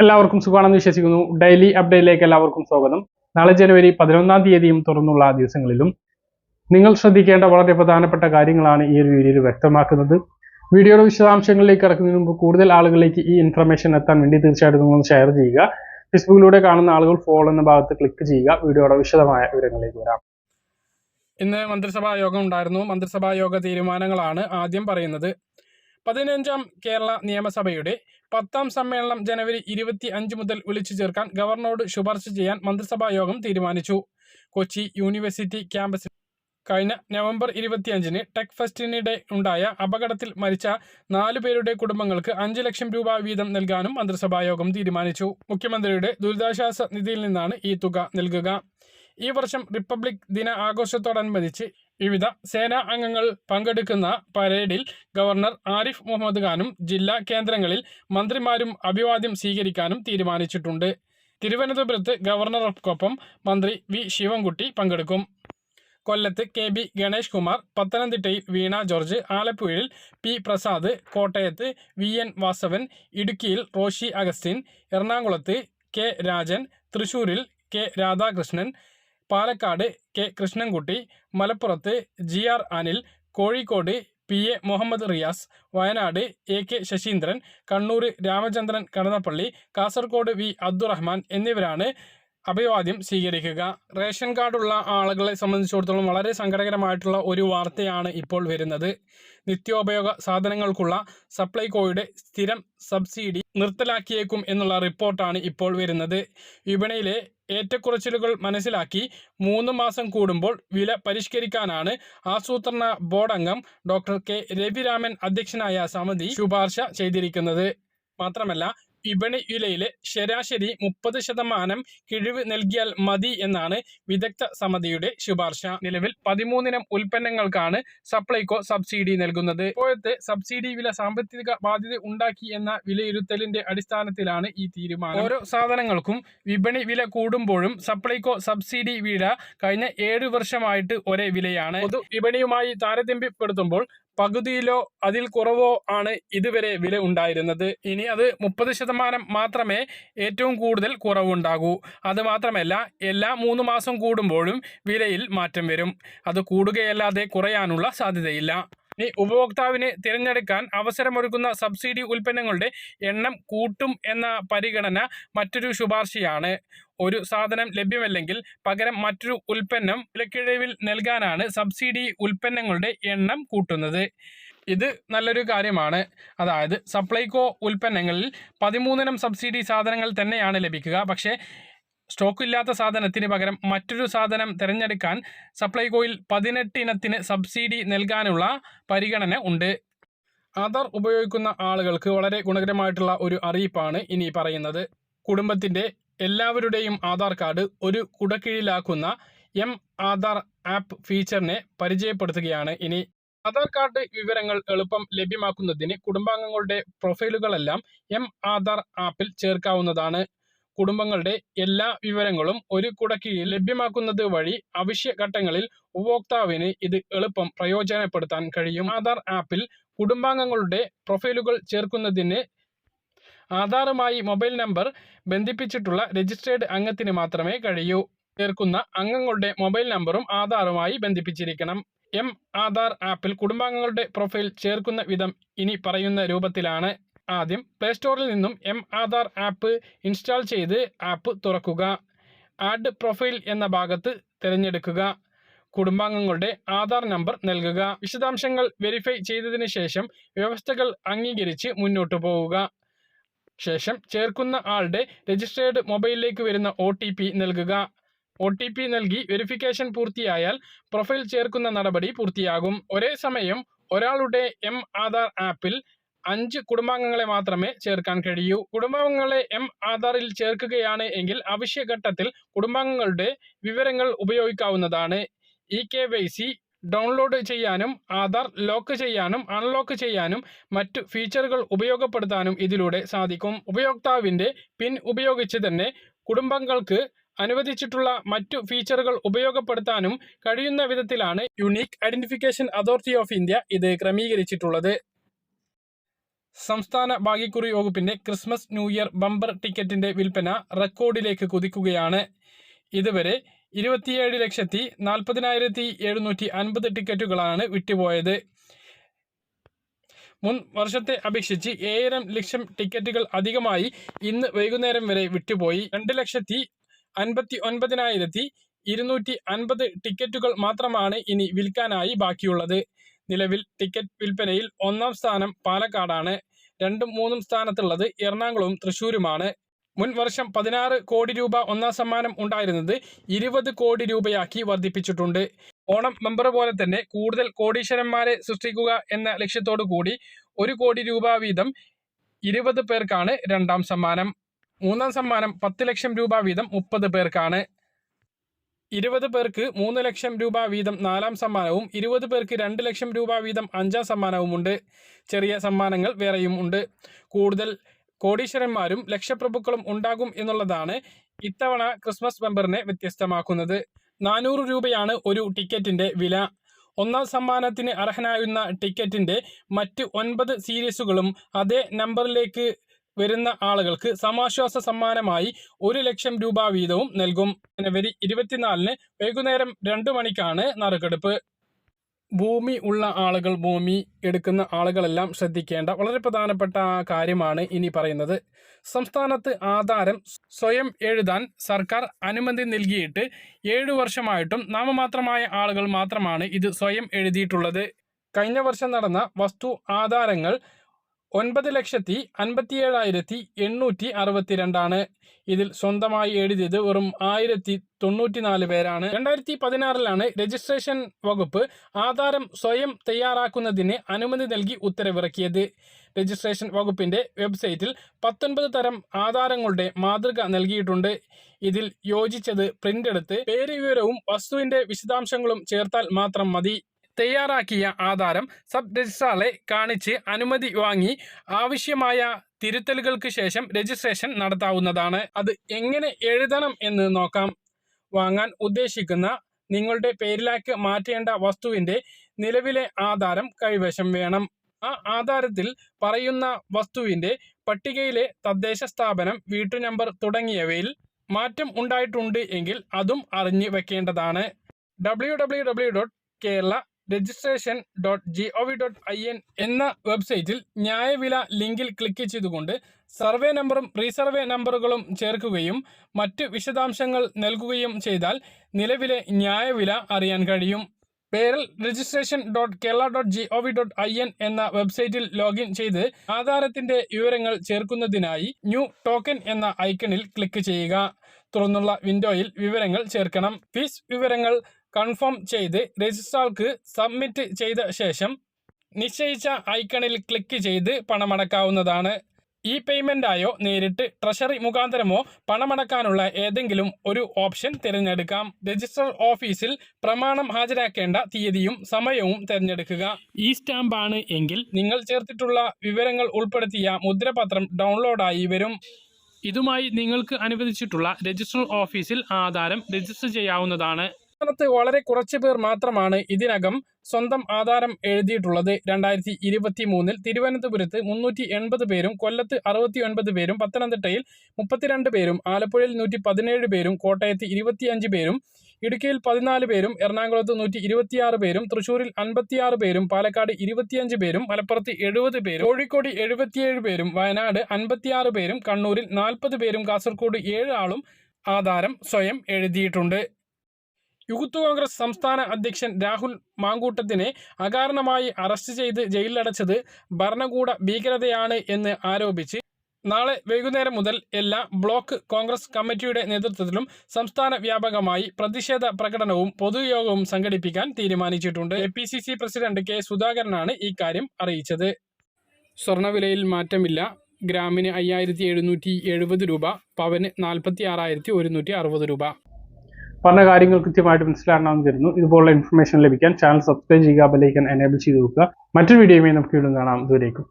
എല്ലാവർക്കും സുഖമാണെന്ന് വിശ്വസിക്കുന്നു. ഡെയിലി അപ്ഡേറ്റിലേക്ക് എല്ലാവർക്കും സ്വാഗതം. നാളെ ജനുവരി പതിനൊന്നാം തീയതിയും തുറന്നുള്ള ദിവസങ്ങളിലും നിങ്ങൾ ശ്രദ്ധിക്കേണ്ട വളരെ പ്രധാനപ്പെട്ട കാര്യങ്ങളാണ് ഈ ഒരു വീഡിയോയിൽ വ്യക്തമാക്കുന്നത്. വീഡിയോയുടെ വിശദാംശങ്ങളിലേക്ക് ഇറക്കുന്നതിന് മുമ്പ് കൂടുതൽ ആളുകളിലേക്ക് ഈ ഇൻഫർമേഷൻ എത്താൻ വേണ്ടി തീർച്ചയായിട്ടും നിങ്ങൾ ഷെയർ ചെയ്യുക. ഫേസ്ബുക്കിലൂടെ കാണുന്ന ആളുകൾ ഫോളോ എന്ന ഭാഗത്ത് ക്ലിക്ക് ചെയ്യുക. വീഡിയോയുടെ വിശദമായ വിവരങ്ങളിലേക്ക് വരാം. ഇന്ന് മന്ത്രിസഭാ യോഗം ഉണ്ടായിരുന്നു. മന്ത്രിസഭാ യോഗ തീരുമാനങ്ങളാണ് ആദ്യം പറയുന്നത്. പതിനഞ്ചാം കേരള നിയമസഭയുടെ പത്താം സമ്മേളനം ജനുവരി ഇരുപത്തി അഞ്ച് മുതൽ വിളിച്ചു ചേർക്കാൻ ഗവർണറോട് ശുപാർശ ചെയ്യാൻ മന്ത്രിസഭാ യോഗം തീരുമാനിച്ചു. കൊച്ചി യൂണിവേഴ്സിറ്റി ക്യാമ്പസിൽ കഴിഞ്ഞ നവംബർ ഇരുപത്തിയഞ്ചിന് ടെക് ഫെസ്റ്റിനിടെ ഉണ്ടായ അപകടത്തിൽ മരിച്ച നാലു പേരുടെ കുടുംബങ്ങൾക്ക് അഞ്ച് ലക്ഷം രൂപ വീതം നൽകാനും മന്ത്രിസഭാ യോഗം തീരുമാനിച്ചു. മുഖ്യമന്ത്രിയുടെ ദുരിതാശ്വാസ നിധിയിൽ നിന്നാണ് ഈ തുക നൽകുക. ഈ വർഷം റിപ്പബ്ലിക് ദിന ആഘോഷത്തോടനുബന്ധിച്ച് വിവിധ സേനാ അംഗങ്ങൾ പങ്കെടുക്കുന്ന പരേഡിൽ ഗവർണർ ആരിഫ് മുഹമ്മദ് ഖാനും ജില്ലാ കേന്ദ്രങ്ങളിൽ മന്ത്രിമാരും അഭിവാദ്യം സ്വീകരിക്കാനും തീരുമാനിച്ചിട്ടുണ്ട്. തിരുവനന്തപുരത്ത് ഗവർണർക്കൊപ്പം മന്ത്രി വി ശിവൻകുട്ടി പങ്കെടുക്കും. കൊല്ലത്ത് കെ ബി ഗണേഷ് കുമാർ പത്തനംതിട്ടയിൽ വീണ ജോർജ് ആലപ്പുഴയിൽ പി പ്രസാദ് കോട്ടയത്ത് വി എൻ വാസവൻ ഇടുക്കിയിൽ റോഷി അഗസ്റ്റിൻ എറണാകുളത്ത് കെ രാജൻ തൃശൂരിൽ കെ രാധാകൃഷ്ണൻ പാലക്കാട് കെ കൃഷ്ണൻകുട്ടി മലപ്പുറത്ത് G R Anil Kozhikode P A Muhammad Riyas Wayanad A K Saseendran Kannur Ramachandran Kadannappally Kasaragod V Abdurahiman എന്നിവരാണ് അഭിവാദ്യം സ്വീകരിക്കുക. റേഷൻ കാർഡുള്ള ആളുകളെ സംബന്ധിച്ചിടത്തോളം വളരെ സങ്കടകരമായിട്ടുള്ള ഒരു വാർത്തയാണ് ഇപ്പോൾ വരുന്നത്. നിത്യോപയോഗ സാധനങ്ങൾക്കുള്ള സപ്ലൈകോയുടെ സ്ഥിരം സബ്സിഡി നിർത്തലാക്കിയേക്കും എന്നുള്ള റിപ്പോർട്ടാണ് ഇപ്പോൾ വരുന്നത്. വിപണിയിലെ ഏറ്റക്കുറച്ചിലുകൾ മനസ്സിലാക്കി മൂന്ന് മാസം കൂടുമ്പോൾ വില പരിഷ്കരിക്കാനാണ് ആസൂത്രണ ബോർഡ് അംഗം ഡോക്ടർ കെ രവിരാമൻ അധ്യക്ഷനായ സമിതി ശുപാർശ ചെയ്തിരിക്കുന്നത്. മാത്രമല്ല വിപണി വിലയിലെ ശരാശരി മുപ്പത് ശതമാനം കിഴിവ് നൽകിയാൽ മതി എന്നാണ് വിദഗ്ധ സമിതിയുടെ ശുപാർശ. നിലവിൽ പതിമൂന്നിനം ഉൽപ്പന്നങ്ങൾക്കാണ് സപ്ലൈകോ സബ്സിഡി നൽകുന്നത്. ഇപ്പോഴത്തെ സബ്സിഡി വില സാമ്പത്തിക ബാധ്യത ഉണ്ടാക്കി എന്ന വിലയിരുത്തലിന്റെ അടിസ്ഥാനത്തിലാണ് ഈ തീരുമാനം. ഓരോ സാധനങ്ങൾക്കും വിപണി വില കൂടുമ്പോഴും സപ്ലൈകോ സബ്സിഡി വില കഴിഞ്ഞ ഏഴ് വർഷമായിട്ട് ഒരേ വിലയാണ്. പൊതു വിപണിയുമായി താരതമ്യപ്പെടുത്തുമ്പോൾ പകുതിയിലോ അതിൽ കുറവോ ആണ് ഇതുവരെ വില ഉണ്ടായിരുന്നത്. ഇനി അത് മുപ്പത് ശതമാനം മാത്രമേ ഏറ്റവും കൂടുതൽ കുറവുണ്ടാകൂ. അതുമാത്രമല്ല എല്ലാ മൂന്ന് മാസം കൂടുമ്പോഴും വിലയിൽ മാറ്റം വരും. അത് കൂടുകയല്ലാതെ കുറയാനുള്ള സാധ്യതയില്ല. ഉപഭോക്താവിന് തിരഞ്ഞെടുക്കാൻ അവസരമൊരുക്കുന്ന സബ്സിഡി ഉൽപ്പന്നങ്ങളുടെ എണ്ണം കൂട്ടും എന്ന പരിഗണന മറ്റൊരു ശുപാർശയാണ്. ഒരു സാധനം ലഭ്യമല്ലെങ്കിൽ പകരം മറ്റൊരു ഉൽപ്പന്നം വിലക്കിഴിവിൽ നൽകാനാണ് സബ്സിഡി ഉൽപ്പന്നങ്ങളുടെ എണ്ണം കൂട്ടുന്നത്. ഇത് നല്ലൊരു കാര്യമാണ്. അതായത് സപ്ലൈകോ ഉൽപ്പന്നങ്ങളിൽ പതിമൂന്നിനം സബ്സിഡി സാധനങ്ങൾ തന്നെയാണ് ലഭിക്കുക. പക്ഷേ സ്റ്റോക്ക് ഇല്ലാത്ത സാധനത്തിന് പകരം മറ്റൊരു സാധനം തിരഞ്ഞെടുക്കാൻ സപ്ലൈകോയിൽ പതിനെട്ട് ഇനത്തിന് സബ്സിഡി നൽകാനുള്ള പരിഗണന ഉണ്ട്. ആധാർ ഉപയോഗിക്കുന്ന ആളുകൾക്ക് വളരെ ഗുണകരമായിട്ടുള്ള ഒരു അറിയിപ്പാണ് ഇനി പറയുന്നത്. കുടുംബത്തിന്റെ എല്ലാവരുടെയും ആധാർ കാർഡ് ഒരു കുടക്കീഴിലാക്കുന്ന എം ആധാർ ആപ്പ് ഫീച്ചറിനെ പരിചയപ്പെടുത്തുകയാണ് ഇനി. ആധാർ കാർഡ് വിവരങ്ങൾ എളുപ്പം ലഭ്യമാക്കുന്നതിന് കുടുംബാംഗങ്ങളുടെ പ്രൊഫൈലുകളെല്ലാം എം ആധാർ ആപ്പിൽ ചേർക്കാവുന്നതാണ്. കുടുംബങ്ങളുടെ എല്ലാ വിവരങ്ങളും ഒരു കുടക്കീഴിൽ ലഭ്യമാക്കുന്നത് വഴി അവശ്യ ഘട്ടങ്ങളിൽ ഉപഭോക്താവിന് ഇത് എളുപ്പം പ്രയോജനപ്പെടുത്താൻ കഴിയും. ആധാർ ആപ്പിൽ കുടുംബാംഗങ്ങളുടെ പ്രൊഫൈലുകൾ ചേർക്കുന്നതിന് ആധാറുമായി മൊബൈൽ നമ്പർ ബന്ധിപ്പിച്ചിട്ടുള്ള രജിസ്ട്രേഡ് അംഗത്തിന് മാത്രമേ കഴിയൂ. ചേർക്കുന്ന അംഗങ്ങളുടെ മൊബൈൽ നമ്പറും ആധാറുമായി ബന്ധിപ്പിച്ചിരിക്കണം. എം ആധാർ ആപ്പിൽ കുടുംബാംഗങ്ങളുടെ പ്രൊഫൈൽ ചേർക്കുന്ന വിധം ഇനി പറയുന്ന രൂപത്തിലാണ്. ആദ്യം പ്ലേ സ്റ്റോറിൽ നിന്നും എം ആധാർ ആപ്പ് ഇൻസ്റ്റാൾ ചെയ്ത് ആപ്പ് തുറക്കുക. ആഡ് പ്രൊഫൈൽ എന്ന ഭാഗത്ത് തിരഞ്ഞെടുക്കുക. കുടുംബാംഗങ്ങളുടെ ആധാർ നമ്പർ നൽകുക. വിശദാംശങ്ങൾ വെരിഫൈ ചെയ്തതിന് ശേഷം വ്യവസ്ഥകൾ അംഗീകരിച്ച് മുന്നോട്ട് പോവുക. ശേഷം ചേർക്കുന്ന ആളുടെ രജിസ്ട്രേഡ് മൊബൈലിലേക്ക് വരുന്ന ഒ നൽകുക. ഒ നൽകി വെരിഫിക്കേഷൻ പൂർത്തിയായാൽ പ്രൊഫൈൽ ചേർക്കുന്ന നടപടി പൂർത്തിയാകും. ഒരേ സമയം ഒരാളുടെ എം ആധാർ ആപ്പിൽ അഞ്ച് കുടുംബാംഗങ്ങളെ മാത്രമേ ചേർക്കാൻ കഴിയൂ. കുടുംബാംഗങ്ങളെ എം ആധാറിൽ ചേർക്കുകയാണ് എങ്കിൽ അവശ്യഘട്ടത്തിൽ കുടുംബാംഗങ്ങളുടെ വിവരങ്ങൾ ഉപയോഗിക്കാവുന്നതാണ്. E K Y C download ചെയ്യാനും ആധാർ ലോക്ക് ചെയ്യാനും അൺലോക്ക് ചെയ്യാനും മറ്റു ഫീച്ചറുകൾ ഉപയോഗപ്പെടുത്താനും ഇതിലൂടെ സാധിക്കും. ഉപയോക്താവിന്റെ പിൻ ഉപയോഗിച്ച് തന്നെ കുടുംബങ്ങൾക്ക് അനുവദിച്ചിട്ടുള്ള മറ്റു ഫീച്ചറുകൾ ഉപയോഗപ്പെടുത്താനും കഴിയുന്ന വിധത്തിലാണ് unique identification authority of India ഇത് ക്രമീകരിച്ചിട്ടുള്ളത്. സംസ്ഥാന ഭാഗ്യക്കുറി വകുപ്പിന്റെ ക്രിസ്മസ് ന്യൂ ഇയർ ബമ്പർ ടിക്കറ്റിന്റെ വിൽപ്പന റെക്കോർഡിലേക്ക് കുതിക്കുകയാണ്. ഇതുവരെ ഇരുപത്തിയേഴ് ലക്ഷത്തി നാൽപ്പതിനായിരത്തി എഴുന്നൂറ്റി അൻപത് ടിക്കറ്റുകളാണ് വിറ്റുപോയത്. മുൻ വർഷത്തെ അപേക്ഷിച്ച് ഏഴരം ലക്ഷം ടിക്കറ്റുകൾ അധികമായി ഇന്ന് വൈകുന്നേരം വരെ വിറ്റുപോയി. രണ്ട് ലക്ഷത്തി അൻപത്തി ഒൻപതിനായിരത്തി ഇരുന്നൂറ്റി അൻപത് ടിക്കറ്റുകൾ മാത്രമാണ് ഇനി വിൽക്കാനായി ബാക്കിയുള്ളത്. നിലവിൽ ടിക്കറ്റ് വിൽപ്പനയിൽ ഒന്നാം സ്ഥാനം പാലക്കാടാണ്. രണ്ടും മൂന്നും സ്ഥാനത്തുള്ളത് എറണാകുളവും തൃശൂരുമാണ് മുൻ വർഷം പതിനാറ് കോടി രൂപ ഒന്നാം സമ്മാനം ഉണ്ടായിരുന്നത് ഇരുപത് കോടി രൂപയാക്കി വർദ്ധിപ്പിച്ചിട്ടുണ്ട്. ഓണം മെമ്പർ പോലെ തന്നെ കൂടുതൽ കോടീശ്വരന്മാരെ സൃഷ്ടിക്കുക എന്ന ലക്ഷ്യത്തോടു കൂടി ഒരു കോടി രൂപ വീതം ഇരുപത് പേർക്കാണ് രണ്ടാം സമ്മാനം. മൂന്നാം സമ്മാനം പത്ത് ലക്ഷം രൂപ വീതം മുപ്പത് പേർക്കാണ്. ഇരുപത് പേർക്ക് മൂന്ന് ലക്ഷം രൂപ വീതം നാലാം സമ്മാനവും ഇരുപത് പേർക്ക് രണ്ട് ലക്ഷം രൂപ വീതം അഞ്ചാം സമ്മാനവുമുണ്ട്. ചെറിയ സമ്മാനങ്ങൾ വേറെയും ഉണ്ട്. കൂടുതൽ കോടീശ്വരന്മാരും ലക്ഷപ്രഭുക്കളും ഉണ്ടാകും എന്നുള്ളതാണ് ഇത്തവണ ക്രിസ്മസ് ബംബറിനെ വ്യത്യസ്തമാക്കുന്നത്. നാനൂറ് രൂപയാണ് ഒരു ടിക്കറ്റിന്റെ വില. ഒന്നാം സമ്മാനത്തിന് അർഹനായുന്ന ടിക്കറ്റിന്റെ മറ്റ് ഒൻപത് സീരീസുകളും അതേ നമ്പറിലേക്ക് വരുന്ന ആളുകൾക്ക് സമാശ്വാസ സമ്മാനമായി ഒരു ലക്ഷം രൂപ വീതവും നൽകും. ജനുവരി ഇരുപത്തിനാലിന് വൈകുന്നേരം രണ്ടു മണിക്കാണ് നറുക്കെടുപ്പ്. ഭൂമി ഉള്ള ആളുകൾ ഭൂമി എടുക്കുന്ന ആളുകളെല്ലാം ശ്രദ്ധിക്കേണ്ട വളരെ പ്രധാനപ്പെട്ട കാര്യമാണ് ഇനി പറയുന്നത്. സംസ്ഥാനത്ത് ആധാരം സ്വയം എഴുതാൻ സർക്കാർ അനുമതി നൽകിയിട്ട് ഏഴു വർഷമായിട്ടും നാമമാത്രമായ ആളുകൾ മാത്രമാണ് ഇത് സ്വയം എഴുതിയിട്ടുള്ളത്. കഴിഞ്ഞ വർഷം നടന്ന വസ്തു ആധാരങ്ങൾ ഒൻപത് ലക്ഷത്തി അൻപത്തിയേഴായിരത്തി എണ്ണൂറ്റി അറുപത്തിരണ്ടാണ്. ഇതിൽ സ്വന്തമായി എഴുതിയത് വെറും ആയിരത്തി തൊണ്ണൂറ്റിനാല് പേരാണ്. രണ്ടായിരത്തി പതിനാറിലാണ് രജിസ്ട്രേഷൻ വകുപ്പ് ആധാരം സ്വയം തയ്യാറാക്കുന്നതിന് അനുമതി നൽകി ഉത്തരവിറക്കിയത്. രജിസ്ട്രേഷൻ വകുപ്പിന്റെ വെബ്സൈറ്റിൽ പത്തൊൻപത് തരം ആധാരങ്ങളുടെ മാതൃക നൽകിയിട്ടുണ്ട്. ഇതിൽ യോജിച്ചത് പ്രിന്റ് എടുത്ത് പേര് വിവരവും വസ്തുവിന്റെ വിശദാംശങ്ങളും ചേർത്താൽ മാത്രം മതി. തയ്യാറാക്കിയ ആധാരം സബ് രജിസ്ട്രാറെ കാണിച്ച് അനുമതി വാങ്ങി ആവശ്യമായ തിരുത്തലുകൾക്ക് ശേഷം രജിസ്ട്രേഷൻ നടത്താവുന്നതാണ്. അത് എങ്ങനെ എഴുതണം എന്ന് നോക്കാം. വാങ്ങാൻ ഉദ്ദേശിക്കുന്ന നിങ്ങളുടെ പേരിലേക്ക് മാറ്റേണ്ട വസ്തുവിന്റെ നിലവിലെ ആധാരം കൈവശം വേണം. ആ ആധാരത്തിൽ പറയുന്ന വസ്തുവിന്റെ പട്ടികയിലെ തദ്ദേശ സ്ഥാപനം വീട്ടു നമ്പർ തുടങ്ങിയവയിൽ മാറ്റം ഉണ്ടായിട്ടുണ്ട് എങ്കിൽ അതും അറിഞ്ഞു വെക്കേണ്ടതാണ്. W W W dot Kerala registration dot G O V dot I N എന്ന വെബ്സൈറ്റിൽ ന്യായവില ലിങ്കിൽ ക്ലിക്ക് ചെയ്തുകൊണ്ട് സർവേ നമ്പറും റീസർവേ നമ്പറുകളും ചേർക്കുകയും മറ്റ് വിശദാംശങ്ങൾ നൽകുകയും ചെയ്താൽ നിലവിലെ ന്യായവില അറിയാൻ കഴിയും. Pearl registration dot Kerala dot G O V dot I N എന്ന വെബ്സൈറ്റിൽ ലോഗിൻ ചെയ്ത് ആധാരത്തിന്റെ വിവരങ്ങൾ ചേർക്കുന്നതിനായി ന്യൂ ടോക്കൺ എന്ന ഐക്കണിൽ ക്ലിക്ക് ചെയ്യുക. തുറന്നുള്ള വിൻഡോയിൽ വിവരങ്ങൾ ചേർക്കണം. ഫീസ് വിവരങ്ങൾ കൺഫേം ചെയ്ത് രജിസ്ട്രാർക്ക് സബ്മിറ്റ് ചെയ്ത ശേഷം നിശ്ചയിച്ച ഐക്കണിൽ ക്ലിക്ക് ചെയ്ത് പണമടക്കാവുന്നതാണ്. ഇ പേയ്മെന്റായോ നേരിട്ട് ട്രഷറി മുഖാന്തരമോ പണമടക്കാനുള്ള ഏതെങ്കിലും ഒരു ഓപ്ഷൻ തിരഞ്ഞെടുക്കാം. രജിസ്റ്റർ ഓഫീസിൽ പ്രമാണം ഹാജരാക്കേണ്ട തീയതിയും സമയവും തിരഞ്ഞെടുക്കുക. ഈ സ്റ്റാമ്പാണ് എങ്കിൽ നിങ്ങൾ ചേർത്തിട്ടുള്ള വിവരങ്ങൾ ഉൾപ്പെടുത്തിയ മുദ്രപത്രം ഡൗൺലോഡായി വരും. ഇതുമായി നിങ്ങൾക്ക് അനുവദിച്ചിട്ടുള്ള രജിസ്റ്റർ ഓഫീസിൽ ആധാരം രജിസ്റ്റർ ചെയ്യാവുന്നതാണ്. സംസ്ഥാനത്ത് വളരെ കുറച്ച് പേർ മാത്രമാണ് ഇതിനകം സ്വന്തം ആധാരം എഴുതിയിട്ടുള്ളത്. രണ്ടായിരത്തി ഇരുപത്തി മൂന്നിൽ തിരുവനന്തപുരത്ത് മുന്നൂറ്റി എൺപത് പേരും കൊല്ലത്ത് അറുപത്തി ഒൻപത് പേരും പത്തനംതിട്ടയിൽ മുപ്പത്തിരണ്ട് പേരും ആലപ്പുഴയിൽ നൂറ്റി പതിനേഴ് പേരും കോട്ടയത്ത് ഇരുപത്തിയഞ്ച് പേരും ഇടുക്കിയിൽ പതിനാല് പേരും എറണാകുളത്ത് നൂറ്റി ഇരുപത്തിയാറ് പേരും തൃശൂരിൽ അൻപത്തിയാറ് പേരും പാലക്കാട് ഇരുപത്തിയഞ്ച് പേരും മലപ്പുറത്ത് എഴുപത് പേരും കോഴിക്കോട് എഴുപത്തിയേഴ് പേരും വയനാട് അൻപത്തിയാറ് പേരും കണ്ണൂരിൽ നാൽപ്പത് പേരും കാസർഗോഡ് ഏഴ് ആളും ആധാരം സ്വയം എഴുതിയിട്ടുണ്ട്. യൂത്ത് കോൺഗ്രസ് സംസ്ഥാന അധ്യക്ഷൻ രാഹുൽ മാങ്കൂട്ടത്തിനെ അകാരണമായി അറസ്റ്റ് ചെയ്ത് ജയിലിലടച്ചത് ഭരണകൂട ഭീകരതയാണ് എന്ന് ആരോപിച്ച് നാളെ വൈകുന്നേരം മുതൽ എല്ലാ ബ്ലോക്ക് കോൺഗ്രസ് കമ്മിറ്റിയുടെ നേതൃത്വത്തിലും സംസ്ഥാന വ്യാപകമായി പ്രതിഷേധ പ്രകടനവും പൊതുയോഗവും സംഘടിപ്പിക്കാൻ തീരുമാനിച്ചിട്ടുണ്ട്. A P C C president K സുധാകരനാണ് ഇക്കാര്യം അറിയിച്ചത്. സ്വർണവിലയിൽ മാറ്റമില്ല. ഗ്രാമിന് അയ്യായിരത്തി എഴുന്നൂറ്റി എഴുപത് രൂപ പവന് നാൽപ്പത്തി ആറായിരത്തി ഒരുന്നൂറ്റി അറുപത് രൂപ. പറഞ്ഞ കാര്യങ്ങൾ കൃത്യമായിട്ട് എന്ന് തരുന്നു ഇതുപോലുള്ള ഇൻഫർമേഷൻ ലഭിക്കാൻ ചാനൽ സബ്സ്ക്രൈബ് ചെയ്യുക ബെലൈക്കൻ എനേബിൾ ചെയ്ത് വെക്കുക. മറ്റൊരു വീഡിയോയുമായി നമുക്ക് വീണ്ടും കാണാം. ദൂരേക്കും